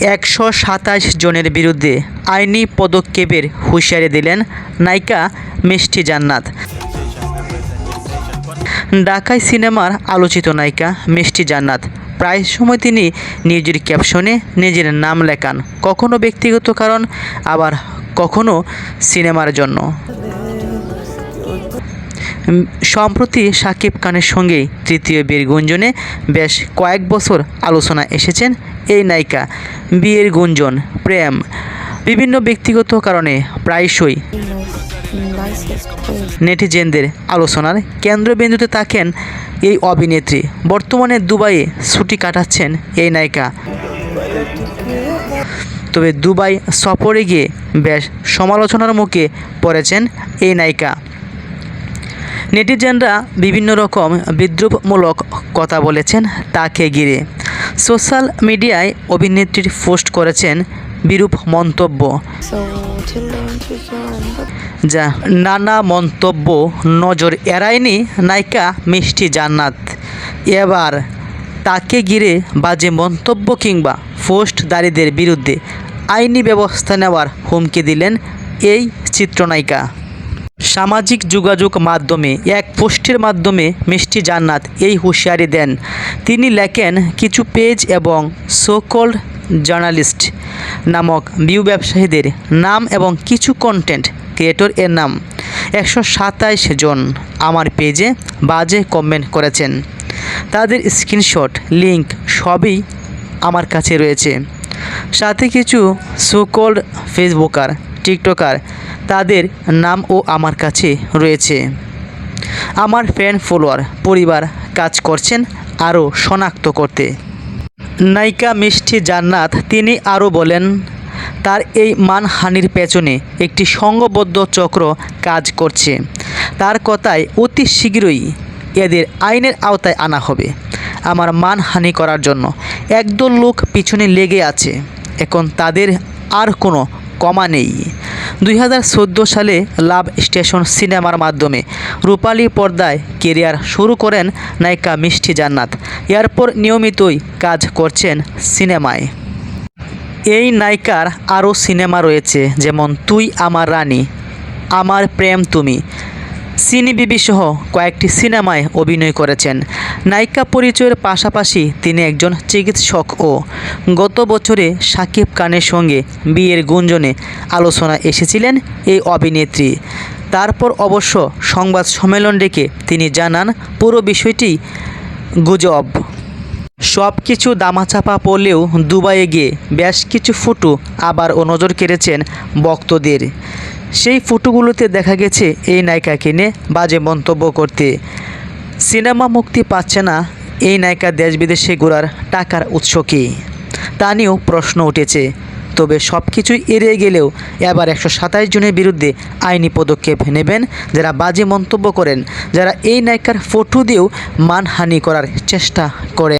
একশো সাতাশ জনের বিরুদ্ধে আইনি পদক্ষেপের হুঁশিয়ারি দিলেন নায়িকা মিষ্টি জান্নাত। ঢাকাই সিনেমার আলোচিত নায়িকা মিষ্টি জান্নাত। প্রায় সময় তিনি নিজের ক্যাপশনে নিজের নাম লেখান। কখনো ব্যক্তিগত কারণ, আবার কখনো সিনেমার জন্য। সম্প্রতি সাকিব খানের সঙ্গে তৃতীয় বিয়ের গুঞ্জনে বেশ কয়েক বছর আলোচনা এসেছেন এই নায়িকা। বিয়ের গুঞ্জন, প্রেম বিভিন্ন ব্যক্তিগত কারণে প্রায়শই. নেটিজেনদের আলোচনার কেন্দ্রবিন্দুতে থাকেন এই অভিনেত্রী। বর্তমানে দুবাইয়ে ছুটি কাটাচ্ছেন এই নায়িকা। তবে দুবাই সফরে গিয়ে বেশ সমালোচনার মুখে পড়েছেন এই নায়িকা। নেটিজেনরা বিভিন্ন রকম বিদ্রুপমূলক কথা বলেছেন তাকে ঘিরে। সোশ্যাল মিডিয়ায় অভিনেত্রীর পোস্ট করেছেন বিরূপ মন্তব্য. যা নানা মন্তব্য নজর এড়ায়নি নায়িকা মিষ্টি জান্নাত। এবার তাকে ঘিরে বাজে মন্তব্য কিংবা পোস্টদারীদের বিরুদ্ধে আইনি ব্যবস্থা নেওয়ার হুমকি দিলেন এই চিত্রনায়িকা। সামাজিক যোগাযোগ মাধ্যমে, এক পোস্টের মাধ্যমে মিষ্টি জান্নাত এই হুঁশিয়ারি দেন। তিনি লেখেন, কিছু পেজ এবং সোকল্ড জার্নালিস্ট নামক বিউ ব্যবসায়ীদের নাম এবং কিছু কন্টেন্ট ক্রিয়েটর এর নাম। একশো সাতাইশ জন আমার পেজে বাজে কমেন্ট করেছেন। তাদের স্ক্রিনশট লিংক সবই আমার কাছে রয়েছে। সাথে কিছু সোকল্ড ফেসবুকার টিকটকার। তাদের নামও আমার কাছে রয়েছে। আমার ফ্যান ফলোয়ার পরিবার কাজ করছেন আরও শনাক্ত করতে। নায়িকা মিষ্টি জান্নাত তিনি আরও বলেন, তার এই মানহানির পেছনে একটি সংঘবদ্ধ চক্র কাজ করছে। তার কথায় অতি শীঘ্রই এদের আইনের আওতায় আনা হবে। আমার মানহানি করার জন্য একদল লোক পিছনে লেগে আছে। এখন তাদের আর কোনো কমা নেই। দুই হাজার চোদ্দ সালে লাভ স্টেশন সিনেমার মাধ্যমে রূপালী পর্দায় কেরিয়ার শুরু করেন নায়িকা মিষ্টি জান্নাত। এরপর নিয়মিতই কাজ করছেন সিনেমায়। এই নায়িকার আরও সিনেমা রয়েছে, যেমন তুই আমার রানী, আমার প্রেম তুমি সিনি বিবি সহ কয়েকটি সিনেমায় অভিনয় করেছেন। নায়িকা পরিচয়ের পাশাপাশি তিনি একজন চিকিৎসক ও গত বছরে সাকিব খানের সঙ্গে বিয়ের গুঞ্জনে আলোচনা এসেছিলেন এই অভিনেত্রী। তারপর অবশ্য সংবাদ সম্মেলন ডেকে তিনি জানান, পুরো বিষয়টি গুজব। সব কিছু দামাচাপা পড়লেও দুবাইয়ে গিয়ে বেশ কিছু ফটো আবার ও নজর কেড়েছেন ভক্তদের সেই ফটোগুলোতে দেখা গেছে এই নায়িকাকে নিয়ে বাজে মন্তব্য করতে। সিনেমা মুক্তি পাচ্ছে না এই নায়িকা দেশ বিদেশে ঘোরার টাকার উৎস কী? তা নিয়েও প্রশ্ন উঠেছে। তবে সব কিছুই এড়িয়ে গেলেও এবার একশো সাতাইশ জনের বিরুদ্ধে আইনি পদক্ষেপ নেবেন যারা বাজে মন্তব্য করেন, যারা এই নায়িকার ফটো দিয়েও মানহানি করার চেষ্টা করে।